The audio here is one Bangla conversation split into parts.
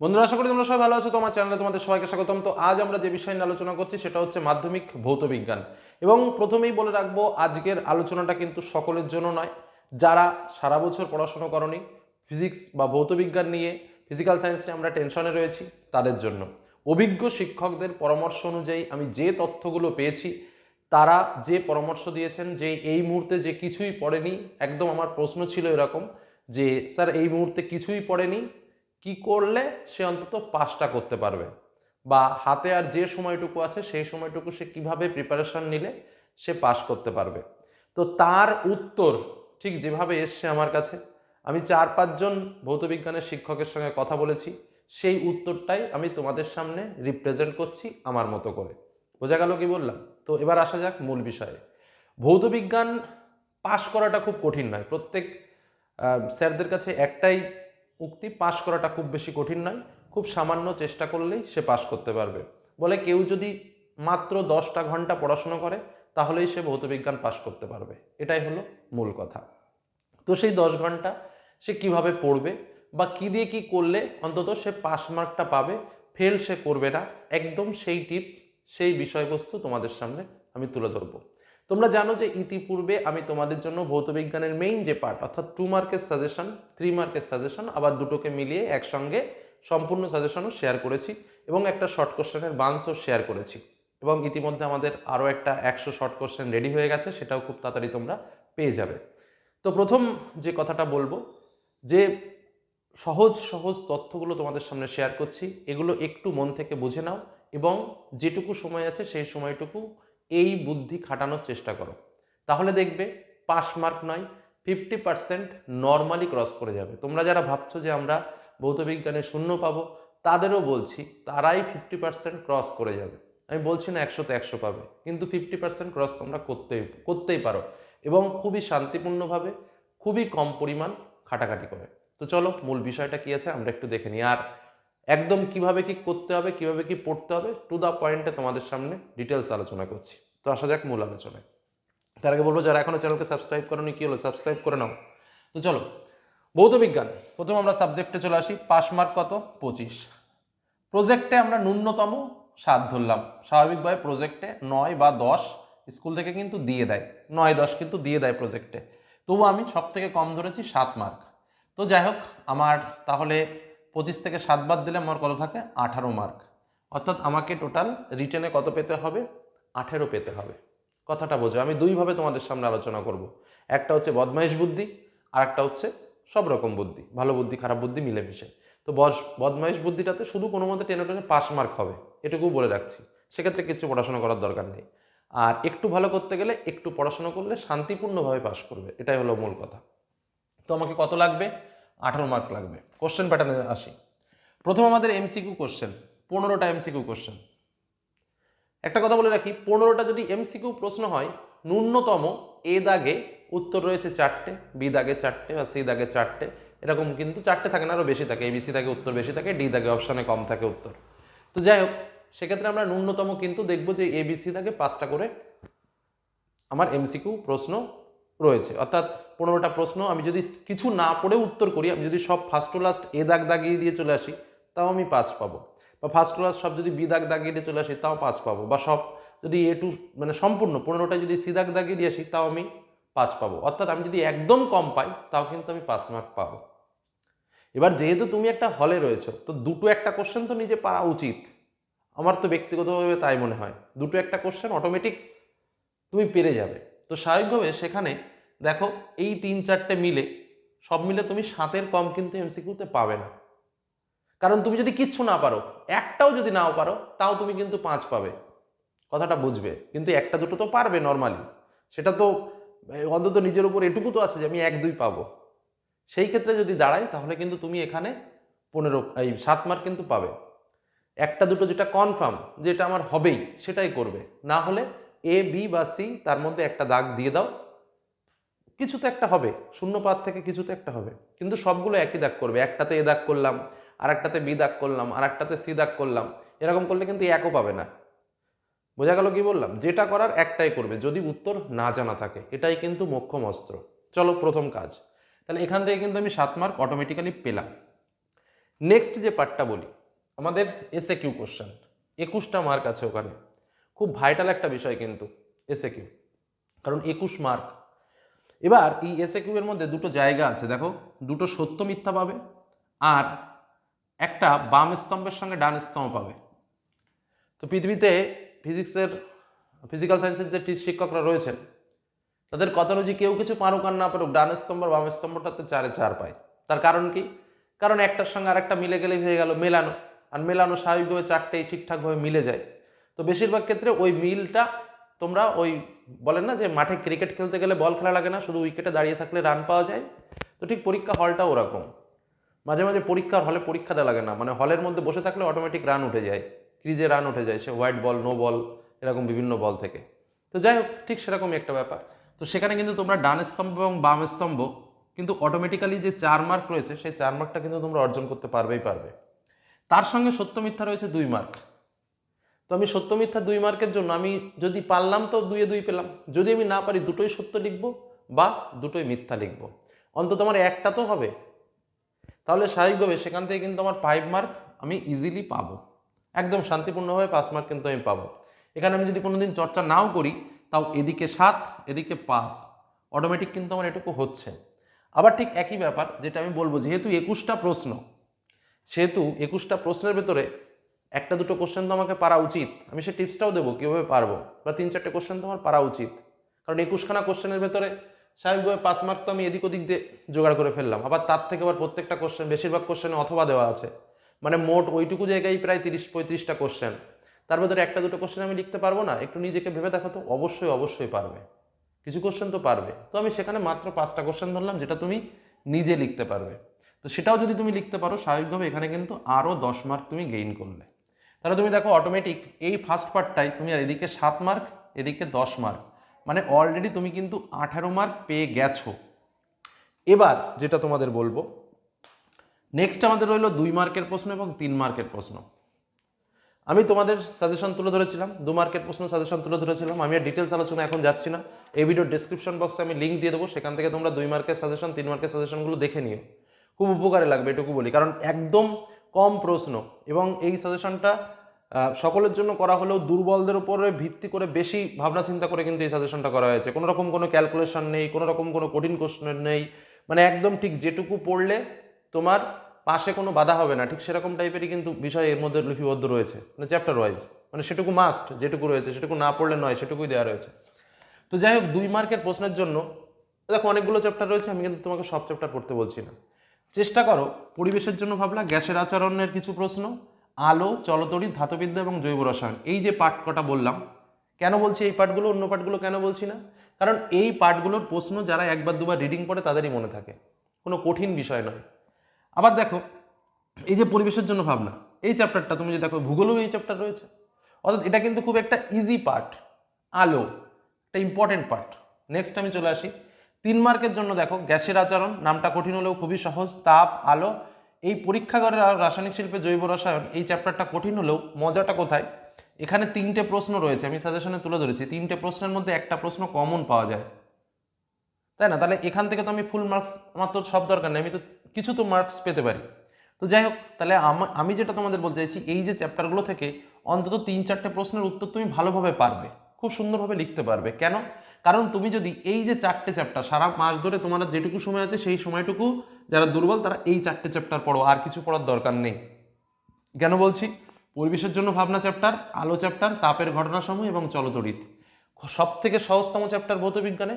বন্ধুরা, আশা করি তোমরা সবাই ভালো আছো। তোমার চ্যানেলে তোমাদের সবাইকে স্বাগতম। তো আজ আমরা যে বিষয় নিয়ে আলোচনা করছি, সেটা হচ্ছে মাধ্যমিক ভৌত বিজ্ঞান। এবং প্রথমেই বলে রাখব, আজকের আলোচনাটা কিন্তু সকলের জন্য নয়। যারা সারা বছর পড়াশোনা করনি, ফিজিক্স বা ভৌত বিজ্ঞান নিয়ে, ফিজিক্যাল সায়েন্স নিয়ে আমরা টেনশনে রয়েছি, তাদের জন্য। অভিজ্ঞ শিক্ষকদের পরামর্শ অনুযায়ী আমি যে তথ্যগুলো পেয়েছি, তারা যে পরামর্শ দিয়েছেন যে এই মুহূর্তে যে কিছুই পড়েনি, একদম আমার প্রশ্ন ছিল এরকম যে, স্যার, এই মুহূর্তে কিছুই পড়েনি কি করলে সে অন্তত পাসটা করতে পারবে? বা হাতে আর যে সময়টুকু আছে, সেই সময়টুকু সে কীভাবে প্রিপারেশন নিলে সে পাস করতে পারবে? তো তার উত্তর, ঠিক যেভাবে এসছে আমার কাছে, আমি চার পাঁচজন ভৌতবিজ্ঞানের শিক্ষকের সঙ্গে কথা বলেছি, সেই উত্তরটাই আমি তোমাদের সামনে রিপ্রেজেন্ট করছি আমার মতো করে। বোঝা গেল কি বললাম? তো এবার আসা যাক মূল বিষয়ে। ভৌতবিজ্ঞান পাশ করাটা খুব কঠিন নয়। প্রত্যেক স্যারদের কাছে একটাই উক্তি পাশ করাটা খুব বেশি কঠিন নয়, খুব সামান্য চেষ্টা করলেই সে পাশ করতে পারবে। বলে কেউ যদি মাত্র দশটা ঘণ্টা পড়াশোনা করে, তাহলেই সে ভৌতবিজ্ঞান পাশ করতে পারবে। এটাই হলো মূল কথা। তো সেই দশ ঘণ্টা সে কীভাবে পড়বে বা কী দিয়ে কি করলে অন্তত সে পাস মার্কটা পাবে, ফেল সে করবে না, একদম সেই টিপস, সেই বিষয়বস্তু তোমাদের সামনে আমি তুলে ধরবো। তোমরা জানো যে ইতিপূর্বে আমি তোমাদের জন্য ভৌতবিজ্ঞানের মেইন যে পার্ট অর্থাৎ টু মার্কের সাজেশন থ্রি মার্কের সাজেশন আবার দুটোকে মিলিয়ে একসঙ্গে সম্পূর্ণ সাজেশনও শেয়ার করেছি এবং একটা শর্ট কোশ্চেনের বান্সও শেয়ার করেছি। এবং ইতিমধ্যে আমাদের আরও একটা একশো শর্ট কোশ্চেন রেডি হয়ে গেছে, সেটাও খুব তাড়াতাড়ি তোমরা পেয়ে যাবে। তো প্রথম যে কথাটা বলব, যে সহজ সহজ তথ্যগুলো তোমাদের সামনে শেয়ার করছি, এগুলো একটু মন থেকে বুঝে নাও এবং যেটুকু সময় আছে সেই সময়টুকু এই বুদ্ধি খাটানোর চেষ্টা করো। তাহলে দেখবে পাস মার্ক নয়, ফিফটি পার্সেন্ট নর্মালি ক্রস করে যাবে। তোমরা যারা ভাবছ যে আমরা ভৌতবিজ্ঞানে শূন্য পাবো, তাদেরও বলছি তারাই ফিফটি পার্সেন্ট ক্রস করে যাবে। আমি বলছি না একশোতে একশো পাবে, কিন্তু ফিফটি পার্সেন্ট ক্রস তোমরা করতেই করতেই পারো এবং খুবই শান্তিপূর্ণভাবে খুবই কম পরিমাণ খাটাখাটি করে। তো চলো, মূল বিষয়টা কী আছে আমরা একটু দেখে নিই। আর একদম কীভাবে কি করতে হবে, কীভাবে কি পড়তে হবে টু দ্য পয়েন্টে তোমাদের সামনে ডিটেলস আলোচনা করছি। তো আসা যাক মূল আলোচনায়। তার আগে বলব, যারা এখনও চ্যানেলকে সাবস্ক্রাইব করোনি, কি হলো? সাবস্ক্রাইব করে নাও। তো চলো, ভৌত বিজ্ঞান। প্রথম আমরা সাবজেক্টে চলে আসি পাস মার্ক কত? পঁচিশ। প্রজেক্টে আমরা ন্যূনতম সাত ধরলাম। স্বাভাবিকভাবে প্রজেক্টে নয় বা দশ স্কুল থেকে কিন্তু দিয়ে দেয়। নয়, দশ কিন্তু দিয়ে দেয় প্রজেক্টে তবু আমি সব থেকে কম ধরেছি সাত মার্ক তো যাই হোক, আমার তাহলে পঁচিশ থেকে সাত বাদ দিলে আমার কত থাকে? আঠারো মার্ক অর্থাৎ আমাকে টোটাল রিটেনে কত পেতে হবে? আঠেরো পেতে হবে। কথাটা বোঝো, আমি দুইভাবে তোমাদের সামনে আলোচনা করব। একটা হচ্ছে বদমাইশ বুদ্ধি, আর একটা হচ্ছে সব রকম বুদ্ধি, ভালো বুদ্ধি, খারাপ বুদ্ধি মিলেমিশে। তো বস, বদমাইশ বুদ্ধিটাতে শুধু কোনো মতে টেনে টেনে পাস মার্ক হবে এটুকু বলে রাখছি। সেক্ষেত্রে কিছু পড়াশোনা করার দরকার নেই। আর একটু ভালো করতে গেলে একটু পড়াশোনা করলে শান্তিপূর্ণভাবে পাস করবে, এটাই হলো মূল কথা। তো আমাকে কত লাগবে? আঠারো মার্ক লাগবে। কোশ্চেন প্যাটার্নে আসি। প্রথম আমাদের এমসিকিউ কোশ্চেন পনেরোটা এমসিকিউ কোশ্চেন একটা কথা বলে রাখি, পনেরোটা যদি এমসিকিউ প্রশ্ন হয়, ন্যূনতম এ দাগে উত্তর রয়েছে চারটে, বি দাগে চারটে বা সি দাগে চারটে, এরকম কিন্তু চারটে থাকে না আরও বেশি থাকে এবিসি দাগে উত্তর বেশি থাকে, ডি দাগে অপশানে কম থাকে উত্তর। তো যাই হোক, সেক্ষেত্রে আমরা ন্যূনতম কিন্তু দেখব যে এবিসি দাগে পাঁচটা করে আমার এমসিকিউ প্রশ্ন রয়েছে। অর্থাৎ পনেরোটা প্রশ্ন, আমি যদি কিছু না পড়ে উত্তর করি, আমি যদি সব ফার্স্ট টু লাস্ট এ দাগ দাগিয়ে দিয়ে চলে আসি, তাও আমি পাঁচ পাবো। বা ফার্স্ট ক্লাস সব যদি বি দাগ দাগিয়ে দিয়ে চলে আসি, তাও পাঁচ পাবো। বা সব যদি এ টু মানে সম্পূর্ণ পনেরোটা যদি সি দাগ দাগিয়ে দিয়ে আসি, তাও আমি পাঁচ পাবো। অর্থাৎ আমি যদি একদম কম পাই, তাও কিন্তু আমি পাঁচ মার্ক পাবো। এবার যেহেতু তুমি একটা হলে রয়েছো, তো দুটো একটা কোশ্চেন তো নিজে পারা উচিত। আমার তো ব্যক্তিগতভাবে তাই মনে হয়। দুটো একটা কোশ্চেন অটোমেটিক তুমি পেরে যাবে। তো স্বাভাবিকভাবে সেখানে দেখো, এই তিন চারটে মিলে সব মিলে তুমি সাতের কম কিন্তু এমসিকিউতে পাবে না। কারণ তুমি যদি কিচ্ছু না পারো, একটাও যদি নাও পারো, তাও তুমি কিন্তু পাঁচ পাবে। কথাটা বুঝবে। কিন্তু একটা দুটো তো পারবে নর্মালি সেটা তো অন্তত নিজের উপর এটুকু তো আছে যে আমি এক, দুই পাবো। সেই ক্ষেত্রে যদি দাঁড়াই, তাহলে কিন্তু তুমি এখানে পনেরো, এই সাত মার্ক কিন্তু পাবে। একটা দুটো যেটা কনফার্ম যেটা আমার হবেই, সেটাই করবে। না হলে এ বি বা সি তার মধ্যে একটা দাগ দিয়ে দাও। কিছু তো একটা হবে। শূন্য পাত থেকে কিছু তো একটা হবে। কিন্তু সবগুলো একই দাগ করবে। একটাতে এ দাগ করলাম আর একটাতে বি দাগ করলাম আর একটাতে সি দাগ করলাম, এরকম করলে কিন্তু একও পাবে না। বোঝা গেল কি বললাম? যেটা করার একটাই করবে, যদি উত্তর না জানা থাকে, এটাই কিন্তু মোক্ষম অস্ত্র চলো প্রথম কাজ। তাহলে এখান থেকে কিন্তু আমি সাত মার্ক অটোমেটিক্যালি পেলাম। নেক্সট যে পার্টটা বলি, আমাদের এসএ কিউ কোশ্চেন একুশটা মার্ক আছে ওখানে। খুব ভাইটাল একটা বিষয় কিন্তু এসএ কিউ কারণ একুশ মার্ক এবার এই এসএ কিউ এর মধ্যে দুটো জায়গা আছে, দেখো। দুটো সত্য মিথ্যা পাবে, আর একটা বাম স্তম্ভের সঙ্গে ডান স্তম্ভ পাবে। তো পৃথিবীতে ফিজিক্সের, ফিজিক্যাল সায়েন্সের যে শিক্ষকরা রয়েছেন, তাদের কথা অনুযায়ী কেউ কিছু পারুক আর না পারুক, ডান স্তম্ভ বাম স্তম্ভটাতে চারে চার পায়। তার কারণ কি? কারণ একটার সঙ্গে আরেকটা মিলে গেলেই হয়ে গেল মেলানো, আর মেলানো স্বাভাবিকভাবে চারটেই ঠিকঠাকভাবে মিলে যায়। তো বেশিরভাগ ক্ষেত্রে ওই মিলটা তোমরা ওই বলেন না যে মাঠে ক্রিকেট খেলতে গেলে বল খেলা লাগে না, শুধু উইকেটে দাঁড়িয়ে থাকলে রান পাওয়া যায়। তো ঠিক পরীক্ষা হলটা ওরকম। মাঝে মাঝে পরীক্ষার হলে পরীক্ষা দেওয়া লাগে না। মানে হলের মধ্যে বসে থাকলে অটোমেটিক রান উঠে যায়। ক্রিজে রান উঠে যায়। সে হোয়াইট বল নো বল এরকম বিভিন্ন বল থেকে। তো যাই হোক, ঠিক সেরকমই একটা ব্যাপার। তো সেখানে কিন্তু তোমরা ডান স্তম্ভ এবং বাম স্তম্ভ কিন্তু অটোমেটিক্যালি যে চার মার্ক রয়েছে, সেই চার মার্কটা কিন্তু তোমরা অর্জন করতে পারবেই পারবে। তার সঙ্গে সত্য মিথ্যা রয়েছে দুই মার্ক তো আমি সত্য মিথ্যা দুই মার্কের জন্য আমি যদি পারলাম তো দুইয়ে দুই পেলাম। যদি আমি না পারি, দুটোই সত্য লিখব বা দুটোই মিথ্যা লিখব। অন্তত আমার একটা তো হবে। তাহলে স্বাভাবিকভাবে সেখান থেকে কিন্তু আমার ফাইভ মার্ক আমি ইজিলি পাবো। একদম শান্তিপূর্ণভাবে পাঁচ মার্ক কিন্তু আমি পাবো। এখানে আমি যদি কোনোদিন চর্চা নাও করি, তাও এদিকে সাত, এদিকে পাঁচ অটোমেটিক কিন্তু আমার এটুকু হচ্ছে। আবার ঠিক একই ব্যাপার, যেটা আমি বলব, যেহেতু একুশটা প্রশ্ন, সেহেতু একুশটা প্রশ্নের ভেতরে একটা দুটো কোশ্চেন তো আমাকে পারা উচিত। আমি সে টিপসটাও দেবো কীভাবে পারব, বা তিন চারটে কোশ্চেন তো আমার পারা উচিত। কারণ একুশখানা কোশ্চেনের ভেতরে স্বাভাবিকভাবে পাঁচ মার্ক তো আমি এদিক ওদিক দিয়ে জোগাড় করে ফেললাম। আবার তার থেকে আবার প্রত্যেকটা কোশ্চেন বেশিরভাগ কোশ্চেনে অথবা দেওয়া আছে। মানে মোট ওইটুকু জায়গায় প্রায় তিরিশ, পঁয়ত্রিশটা কোশ্চেন তার ভেতরে একটা, দুটো কোশ্চেন আমি লিখতে পারব না। একটু নিজেকে ভেবে দেখো তো, অবশ্যই অবশ্যই পারবে। কিছু কোশ্চেন তো পারবে। তো আমি সেখানে মাত্র পাঁচটা কোশ্চেন ধরলাম, যেটা তুমি নিজে লিখতে পারবে। তো সেটাও যদি তুমি লিখতে পারো, স্বাভাবিকভাবে এখানে কিন্তু আরও দশ মার্ক তুমি গেইন করলে। তাহলে তুমি দেখো অটোমেটিক এই ফার্স্ট পার্টটাই তুমি এদিকে সাত মার্ক এদিকে দশ মার্ক মানে অলরেডি তুমি কিন্তু আঠারো মার্ক পেয়ে গেছো। এবার যেটা তোমাদের বলব নেক্সট আমাদের রইল দুই মার্কের প্রশ্ন এবং তিন মার্কের প্রশ্ন। আমি তোমাদের সাজেশন তুলে ধরেছিলাম, দু মার্কের প্রশ্ন সাজেশন তুলে ধরেছিলাম, আমি আর ডিটেলস আলোচনা এখন যাচ্ছি না। এই ভিডিওর ডিসক্রিপশন বক্সে আমি লিঙ্ক দিয়ে দেবো, সেখান থেকে তোমরা দুই মার্কের সাজেশন তিন মার্কের সাজেশনগুলো দেখে নিও। খুব উপকারে লাগবে এটুকু বলি, কারণ একদম কম প্রশ্ন এবং এই সাজেশনটা সকলের জন্য করা হলেও দুর্বলদের উপরে ভিত্তি করে বেশি ভাবনা চিন্তা করে কিন্তু এই সাজেশনটা করা হয়েছে। কোনো রকম কোনো ক্যালকুলেশন নেই, কোনো রকম কোনো কঠিন কোশ্চেন নেই। মানে একদম ঠিক যেটুকু পড়লে তোমার পাশে কোনো বাধা হবে না। ঠিক সেরকম টাইপেরই কিন্তু বিষয় এর মধ্যে লিপিবদ্ধ রয়েছে মানে চ্যাপ্টার ওয়াইজ মানে সেটুকু মাস্ট যেটুকু রয়েছে, সেটুকু না পড়লে নয়, সেটুকুই দেওয়া রয়েছে। তো যাই হোক, দুই মার্কের প্রশ্নের জন্য, দেখো অনেকগুলো চ্যাপ্টার রয়েছে, আমি কিন্তু তোমাকে সব চ্যাপ্টার পড়তে বলছি না। চেষ্টা করো, পরিবেশের জন্য ভাবলা, গ্যাসের আচরণের কিছু প্রশ্ন আলো চলতড়ি ধাতুবিদ্যা এবং জৈব রসায়ন। এই যে পাঠ কটা বললাম, কেন বলছি এই পাঠগুলো? অন্য পাঠগুলো কেন বলছি না? কারণ এই পাঠগুলোর প্রশ্ন যারা একবার দুবার রিডিং পড়ে তাদেরই মনে থাকে। কোনো কঠিন বিষয় নয়। আবার দেখো, এই যে পরিবেশের জন্য ভাবনা, এই চ্যাপ্টারটা তুমি যে দেখো, ভূগোলেও এই চ্যাপ্টার রয়েছে। অর্থাৎ এটা কিন্তু খুব একটা ইজি পার্ট আলো, একটা ইম্পর্টেন্ট পার্ট নেক্সট আমি চলে আসি। তিন মার্কের জন্য দেখো, গ্যাসের আচরণ, নামটা কঠিন হলেও খুবই সহজ। তাপ, আলো এই পরীক্ষাগারের রাসায়নিক শিল্পে জৈব রসায়ন এই চ্যাপ্টারটা কঠিন হলেও মজাটা কোথায়? এখানে তিনটে প্রশ্ন রয়েছে, আমি সাজেশনে তুলে ধরেছি। তিনটে প্রশ্নের মধ্যে একটা প্রশ্ন কমন পাওয়া যায়। তাই না? তাহলে এখান থেকে তো আমি ফুল মার্কস আমার তো সব দরকার নেই, আমি তো কিছু তো মার্কস পেতে পারি। তো যাই হোক, তাহলে আমি যেটা তোমাদের বলতে চাইছি, এই যে চ্যাপ্টারগুলো থেকে অন্তত তিন চারটে প্রশ্নের উত্তর তুমি ভালোভাবে পারবে, খুব সুন্দরভাবে লিখতে পারবে। কেন? কারণ তুমি যদি এই যে চারটে চ্যাপ্টার সারা মাস ধরে তোমার যেটুকু সময় আছে সেই সময়টুকু যারা দুর্বল তারা এই চারটে চ্যাপ্টার পড়ো, আর কিছু পড়ার দরকার নেই। কেন বলছি? পরিবেশের জন্য ভাবনা চ্যাপ্টার আলো চ্যাপ্টার তাপের ঘটনাসমূহ এবং চলতড়িৎ সব থেকে সহজতম চ্যাপ্টার ভৌত বিজ্ঞানে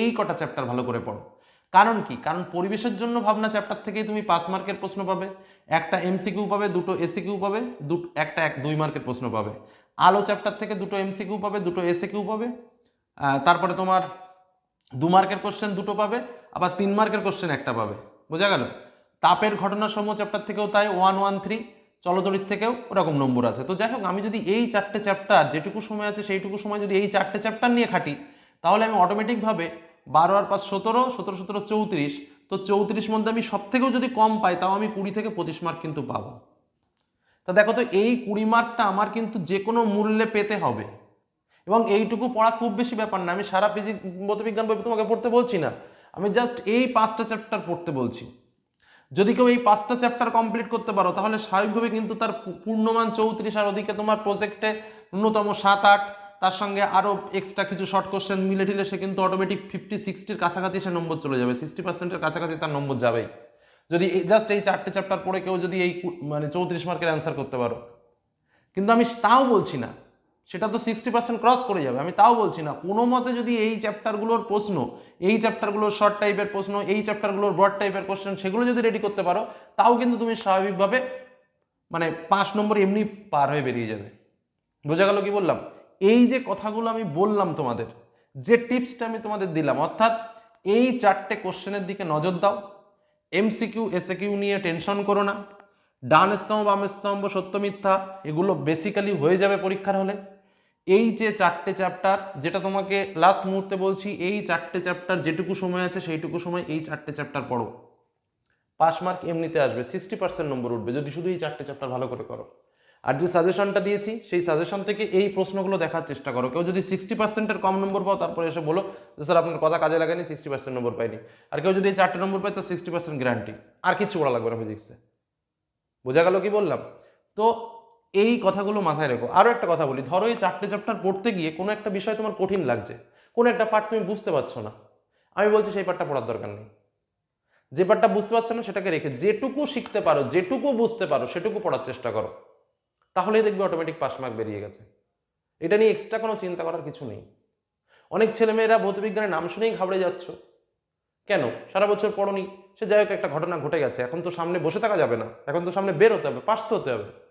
এই কটা চ্যাপ্টার ভালো করে পড়ো। কারণ কি? কারণ পরিবেশের জন্য ভাবনা চ্যাপ্টার থেকেই তুমি পাঁচ মার্কের প্রশ্ন পাবে, একটা এমসিকিউ পাবে, দুটো এসিকিউ পাবে, দুটো, একটা এক, দুই মার্কের প্রশ্ন পাবে। আলো চ্যাপ্টার থেকে দুটো এমসিকিউ পাবে, দুটো এসিকিউ পাবে তারপরে তোমার দু মার্কের কোশ্চেন দুটো পাবে, আবার তিন মার্কের কোশ্চেন একটা পাবে। বোঝা গেল? তাপের ঘটনা সমূহ চ্যাপ্টার থেকেও তাই ওয়ান ওয়ান থ্রি চলতরিত থেকেও ওরকম নম্বর আছে। তো যাই হোক, আমি যদি এই চারটে চ্যাপ্টার যেটুকু সময় আছে সেইটুকু সময় যদি এই চারটে চ্যাপ্টার নিয়ে খাটি, তাহলে আমি অটোমেটিকভাবে বারো আর পাঁচ সতেরো সতেরো সতেরো, চৌত্রিশ, তো চৌত্রিশ মধ্যে আমি সব থেকেও যদি কম পাই, তাও আমি কুড়ি থেকে পঁচিশ মার্ক কিন্তু পাবো। তা দেখো তো, এই কুড়ি মার্কটা আমার কিন্তু যে কোনো মূল্যে পেতে হবে। এবং এইটুকু পড়া খুব বেশি ব্যাপার না। আমি সারা ফিজিক্স বিজ্ঞান বই তোমাকে পড়তে বলছি না। আমি জাস্ট এই পাঁচটা চ্যাপ্টার পড়তে বলছি। যদি কেউ এই পাঁচটা চ্যাপ্টার কমপ্লিট করতে পারো, তাহলে স্বাভাবিকভাবে কিন্তু তার পূর্ণমান চৌত্রিশ আর ওদিকে তোমার প্রজেক্টে ন্যূনতম সাত, আট, তার সঙ্গে আরও এক্সট্রা কিছু শর্ট কোশ্চেন মিলে টিলে সে কিন্তু অটোমেটিক ফিফটি সিক্সটির কাছাকাছি সে নম্বর চলে যাবে। সিক্সটি পার্সেন্টের কাছাকাছি তার নম্বর যাবেই। যদি জাস্ট এই চারটে চ্যাপ্টার পড়ে কেউ যদি এই মানে চৌত্রিশ মার্কের অ্যান্সার করতে পারো। কিন্তু আমি তাও বলছি না। সেটা তো সিক্সটি পার্সেন্ট ক্রস করে যাবে। আমি তাও বলছি না। কোনো মতে যদি এই চ্যাপ্টারগুলোর প্রশ্ন, এই চ্যাপ্টারগুলোর শর্ট টাইপের প্রশ্ন, এই চ্যাপ্টারগুলোর ব্রড টাইপের কোশ্চেন সেগুলো যদি রেডি করতে পারো, তাও কিন্তু তুমি স্বাভাবিকভাবে মানে পাঁচ নম্বর এমনি পার হয়ে বেরিয়ে যাবে। বোঝা গেল কি বললাম? এই যে কথাগুলো আমি বললাম তোমাদের, যে টিপসটা আমি তোমাদের দিলাম, অর্থাৎ এই চারটে কোশ্চেনের দিকে নজর দাও। এমসিকিউ এসএকিউ নিয়ে টেনশন করো না। ডান স্তম্ভ, বাম স্তম্ভ, সত্য মিথ্যা, এগুলো বেসিক্যালি হয়ে যাবে পরীক্ষার হলে। এই যে চারটে চ্যাপ্টার যেটা তোমাকে লাস্ট মুহূর্তে বলছি, এই চারটে চ্যাপ্টার যেটুকু সময় আছে, সেইটুকু সময় এই চারটে চ্যাপ্টার পড়ো। পাস মার্ক এমনিতে আসবে সিক্সটি পার্সেন্ট নম্বর উঠবে, যদি শুধু এই চারটে চ্যাপ্টার ভালো করে করো। আর যে সাজেশনটা দিয়েছি, সেই সাজেশন থেকে এই প্রশ্নগুলো দেখার চেষ্টা করো। কেউ যদি সিক্সটি পার্সেন্টের কম নম্বর পাও, তারপরে এসে বলো যে, স্যার, আপনার কথা কাজে লাগেনি সিক্সটি পার্সেন্ট নম্বর পাইনি। আর কেউ যদি এই চারটে নম্বর পায় তো সিক্সটি পার্সেন্ট গ্যারান্টি আর কিচ্ছু পড়া লাগবে না ফিজিক্সে বোঝা গেল কি বললাম? তো এই কথাগুলো মাথায় রেখো। আরও একটা কথা বলি, ধরো এই চারটে চ্যাপ্টার পড়তে গিয়ে কোনো একটা বিষয় তোমার কঠিন লাগছে, কোনো একটা পার্ট তুমি বুঝতে পারছ না। আমি বলছি সেই পার্টটা পড়ার দরকার নেই। যে পার্টটা বুঝতে পারছ না সেটাকে রেখে যেটুকু শিখতে পারো, যেটুকু বুঝতে পারো, সেটুকু পড়ার চেষ্টা করো। তাহলেই দেখবে অটোমেটিক পাস মার্ক বেরিয়ে গেছে। এটা নিয়ে এক্সট্রা কোনো চিন্তা করার কিছু নেই। অনেক ছেলেমেয়েরা ভৌতবিজ্ঞানের নাম শুনেই ঘাবড়ে যাচ্ছ। কেন? সারা বছর পড়নি। সে যাই হোক, একটা ঘটনা ঘটে গেছে। এখন তো সামনে বসে থাকা যাবে না। এখন তো সামনে বের হতে হবে পাস হতে হবে।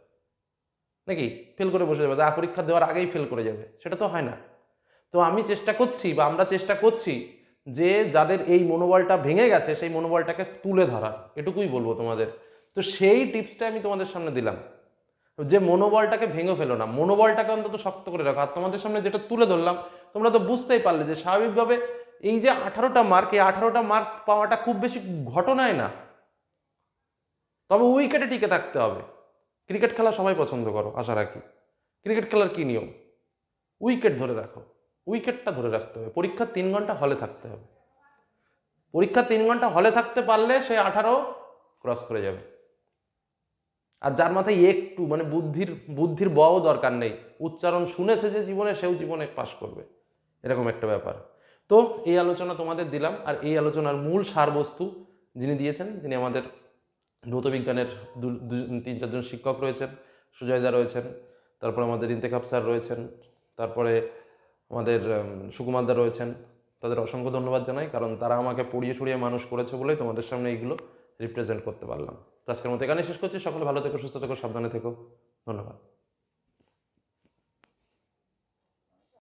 নাকি ফেল করে বসে যাবে? যা পরীক্ষা দেওয়ার আগেই ফেল করে যাবে। সেটা তো হয় না। তো আমি চেষ্টা করছি বা আমরা চেষ্টা করছি যে যাদের এই মনোবলটা ভেঙে গেছে, সেই মনোবলটাকে তুলে ধরার। এটুকুই বলব তোমাদের। তো সেই টিপসটা আমি তোমাদের সামনে দিলাম। যে মনোবলটাকে ভেঙে ফেলো না। মনোবলটাকে অন্তত শক্ত করে রাখো। আর তোমাদের সামনে যেটা তুলে ধরলাম, তোমরা তো বুঝতেই পারলে যে স্বাভাবিকভাবে এই যে আঠারোটা মার্ক এই আঠারোটা মার্ক পাওয়াটা খুব বেশি ঘটনায় না। তবে উইকেটে টিকে থাকতে হবে। ক্রিকেট খেলা সবাই পছন্দ করো, আশা রাখি। ক্রিকেট খেলার কী নিয়ম? উইকেট ধরে রাখো। উইকেটটা ধরে রাখতে হবে। পরীক্ষার তিন ঘণ্টা হলে থাকতে হবে। পরীক্ষা তিন ঘণ্টা হলে থাকতে পারলে সে আঠারো ক্রস করে যাবে। আর যার মাথায় একটু মানে বুদ্ধির বুদ্ধির বও দরকার নেই, উচ্চারণ শুনেছে যে জীবনে, সেও জীবনে পাশ করবে। এরকম একটা ব্যাপার। তো এই আলোচনা তোমাদের দিলাম। আর এই আলোচনার মূল সারবস্তু যিনি দিয়েছেন, তিনি আমাদের ভৌতবিজ্ঞানের তিন চারজন শিক্ষক রয়েছেন সুজয়দা রয়েছেন, তারপরে আমাদের ইন্তেখাব স্যার রয়েছেন, তারপরে আমাদের সুকুমার সুকুমারদা রয়েছেন। তাদের অসংখ্য ধন্যবাদ জানাই, কারণ তারা আমাকে পড়িয়ে ছড়িয়ে মানুষ করেছে বলেই তোমাদের সামনে এইগুলো রিপ্রেজেন্ট করতে পারলাম। তো আজকের মতো এখানে শেষ করছি, সকলে ভালো থেকো, সুস্থ থেকো, সাবধানে থেকো। ধন্যবাদ।